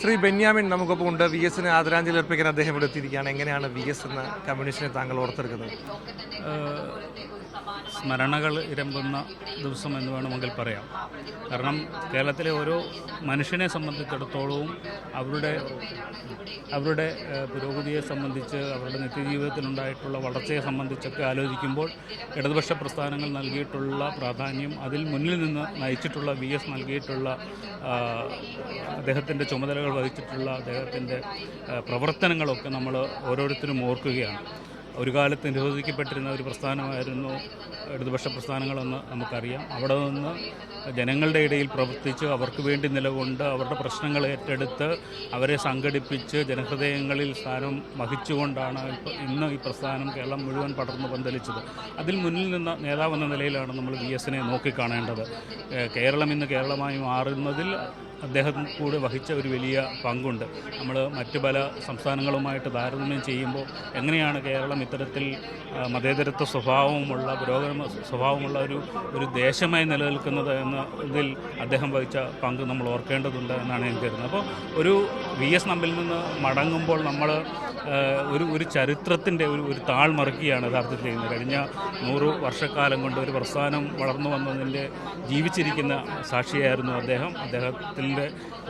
ശ്രീ ബെന്യാമിൻ നമുക്കൊപ്പം ഉണ്ട്. വി എസിന് ആദരാഞ്ജലി അർപ്പിക്കാൻ അദ്ദേഹം ഇവിടെ എത്തിയിരിക്കുകയാണ്. എങ്ങനെയാണ് വി എസ് എന്ന കമ്മ്യൂണിസ്റ്റിനെ താങ്കൾ ഓർത്തെടുക്കുന്നത്? സ്മരണകൾ ഇരമ്പുന്ന ദിവസം എന്ന് വേണമെങ്കിൽ പറയാം. കാരണം കേരളത്തിലെ ഓരോ മനുഷ്യനെ സംബന്ധിച്ചിടത്തോളവും അവരുടെ അവരുടെ പുരോഗതിയെ സംബന്ധിച്ച് അവരുടെ നിത്യജീവിതത്തിലുണ്ടായിട്ടുള്ള വളർച്ചയെ സംബന്ധിച്ചൊക്കെ ആലോചിക്കുമ്പോൾ ഇടതുപക്ഷ പ്രസ്ഥാനങ്ങൾ നൽകിയിട്ടുള്ള പ്രാധാന്യം അതിൽ മുന്നിൽ നിന്ന് നയിച്ചിട്ടുള്ള വി എസ് നൽകിയിട്ടുള്ള അദ്ദേഹത്തിന്റെ ചുമതലകൾ വഹിച്ചിട്ടുള്ള അദ്ദേഹത്തിന്റെ പ്രവർത്തനങ്ങളൊക്കെ നമ്മൾ ഓരോരുത്തരും ഓർക്കുകയാണ്. ഒരു കാലത്ത് നിരോധിക്കപ്പെട്ടിരുന്ന ഒരു പ്രസ്ഥാനമായിരുന്നു ഇടതുപക്ഷ പ്രസ്ഥാനങ്ങളെന്ന് നമുക്കറിയാം. അവിടെ നിന്ന് ജനങ്ങളുടെ ഇടയിൽ പ്രവർത്തിച്ച് അവർക്ക് വേണ്ടി നിലകൊണ്ട് അവരുടെ പ്രശ്നങ്ങൾ ഏറ്റെടുത്ത് അവരെ സംഘടിപ്പിച്ച് ജനഹൃദയങ്ങളിൽ സ്ഥാനം വഹിച്ചുകൊണ്ടാണ് ഇന്ന് ഈ പ്രസ്ഥാനം കേരളം മുഴുവൻ പടർന്നു പന്തലിച്ചത്. അതിൽ മുന്നിൽ നിന്ന നേതാവെന്ന നിലയിലാണ് നമ്മൾ വി എസിനെ നോക്കിക്കാണേണ്ടത്. കേരളം ഇന്ന് കേരളമായി മാറുന്നതിൽ അദ്ദേഹം കൂടെ വഹിച്ച ഒരു വലിയ പങ്കുണ്ട്. നമ്മൾ മറ്റു പല സംസ്ഥാനങ്ങളുമായിട്ട് താരതമ്യം ചെയ്യുമ്പോൾ എങ്ങനെയാണ് കേരളം ഇത്തരത്തിൽ മതേതരത്വ സ്വഭാവമുള്ള പുരോഗമന സ്വഭാവമുള്ള ഒരു ഒരു ദേശമായി നിലനിൽക്കുന്നത് എന്ന ഇതിൽ അദ്ദേഹം വഹിച്ച പങ്ക് നമ്മൾ ഓർക്കേണ്ടതുണ്ട് എന്നാണ് ഞാൻ കരുതുന്നത്. അപ്പോൾ ഒരു വി എസ് നമ്മിൽ നിന്ന് മടങ്ങുമ്പോൾ നമ്മൾ ഒരു ഒരു ചരിത്രത്തിന്റെ ഒരു ഒരു താൾ മറക്കുകയാണ് യഥാർത്ഥത്തിൽ ചെയ്യുന്നത്. കഴിഞ്ഞ നൂറ് വർഷക്കാലം കൊണ്ട് ഒരു പ്രസ്ഥാനം വളർന്നു വന്നതിന്റെ ജീവിച്ചിരിക്കുന്ന സാക്ഷിയായിരുന്നു അദ്ദേഹം. അദ്ദേഹത്തിന്റെ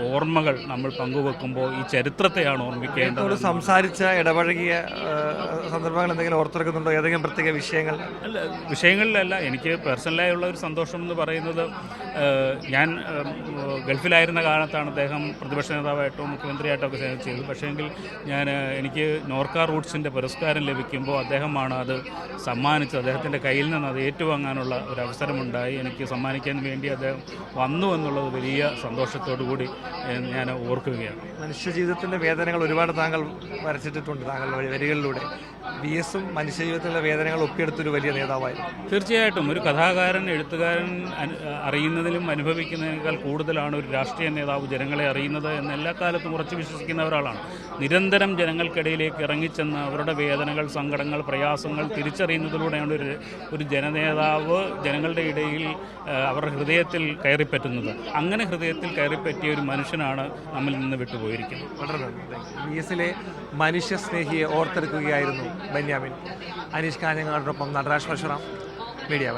ഓർമ്മകൾ നമ്മൾ പങ്കുവെക്കുമ്പോൾ ഈ ചരിത്രത്തെയാണ് ഓർമ്മിക്കേണ്ടത്. അവർ സംസാരിച്ച ഇടപഴകിയ സന്ദർഭങ്ങൾ എന്തെങ്കിലും ഓർത്തെടുക്കുന്നുണ്ടോ? ഏതെങ്കിലും പ്രത്യേക വിഷയങ്ങൾ? അല്ല വിഷയങ്ങളിലല്ല. എനിക്ക് പേഴ്സണലായുള്ള ഒരു സന്തോഷം എന്ന് പറയുന്നത് ഞാൻ ഗൾഫിലായിരുന്ന കാലത്താണ് അദ്ദേഹം പ്രതിപക്ഷ നേതാവായിട്ടോ മുഖ്യമന്ത്രിയായിട്ടോ സേവനം ചെയ്തത് പക്ഷേങ്കിൽ ഞാൻ എനിക്ക് നോർക്ക റൂട്ട്സിന്റെ പുരസ്കാരം ലഭിക്കുമ്പോൾ അദ്ദേഹമാണ് അത് സമ്മാനിച്ചത് അദ്ദേഹത്തിന്റെ കയ്യിൽ നിന്ന് അത് ഏറ്റുവാങ്ങാനുള്ള ഒരു അവസരമുണ്ടായി. എനിക്ക് സമ്മാനിക്കാൻ വേണ്ടി അദ്ദേഹം വന്നു എന്നുള്ളത് വലിയ സന്തോഷത്തോടു കൂടി ഞാൻ ഓർക്കുകയാണ്. മനുഷ്യജീവിതത്തിന്റെ വേദനകൾ ഒരുപാട് താങ്കൾ വരച്ചിട്ടിട്ടുണ്ട് താങ്കളുടെ വരികളിലൂടെ. വി എസും മനുഷ്യജീവിതത്തിലെ വേദനകൾ ഒപ്പിയെടുത്തൊരു വലിയ നേതാവായിരുന്നു. തീർച്ചയായിട്ടും ഒരു കഥാകാരൻ എഴുത്തുകാരൻ അറിയുന്നതിലും അനുഭവിക്കുന്നതിനേക്കാൾ കൂടുതലാണ് ഒരു രാഷ്ട്രീയ നേതാവ് ജനങ്ങളെ അറിയുന്നത് എന്ന് എല്ലാ കാലത്തും ഉറച്ചു വിശ്വസിക്കുന്ന ഒരാളാണ്. നിരന്തരം ജനങ്ങൾക്കിടയിലേക്ക് ഇറങ്ങിച്ചെന്ന് അവരുടെ വേദനകൾ സങ്കടങ്ങൾ പ്രയാസങ്ങൾ തിരിച്ചറിയുന്നതിലൂടെയാണ് ഒരു ഒരു ജനനേതാവ് ജനങ്ങളുടെ ഇടയിൽ അവരുടെ ഹൃദയത്തിൽ കയറിപ്പറ്റുന്നത്. അങ്ങനെ ഹൃദയത്തിൽ കയറിപ്പറ്റിയ ഒരു മനുഷ്യനാണ് നമ്മിൽ നിന്ന് വിട്ടുപോയിരിക്കുന്നത്. വളരെ നന്ദി. സ്നേഹിയെ ഓർത്തെടുക്കുകയായിരുന്നു ബെന്യാമിൻ. അനീഷ് കാഞ്ഞങ്ങാടിനൊപ്പം നടരാജ് പരശുറാം മീഡിയ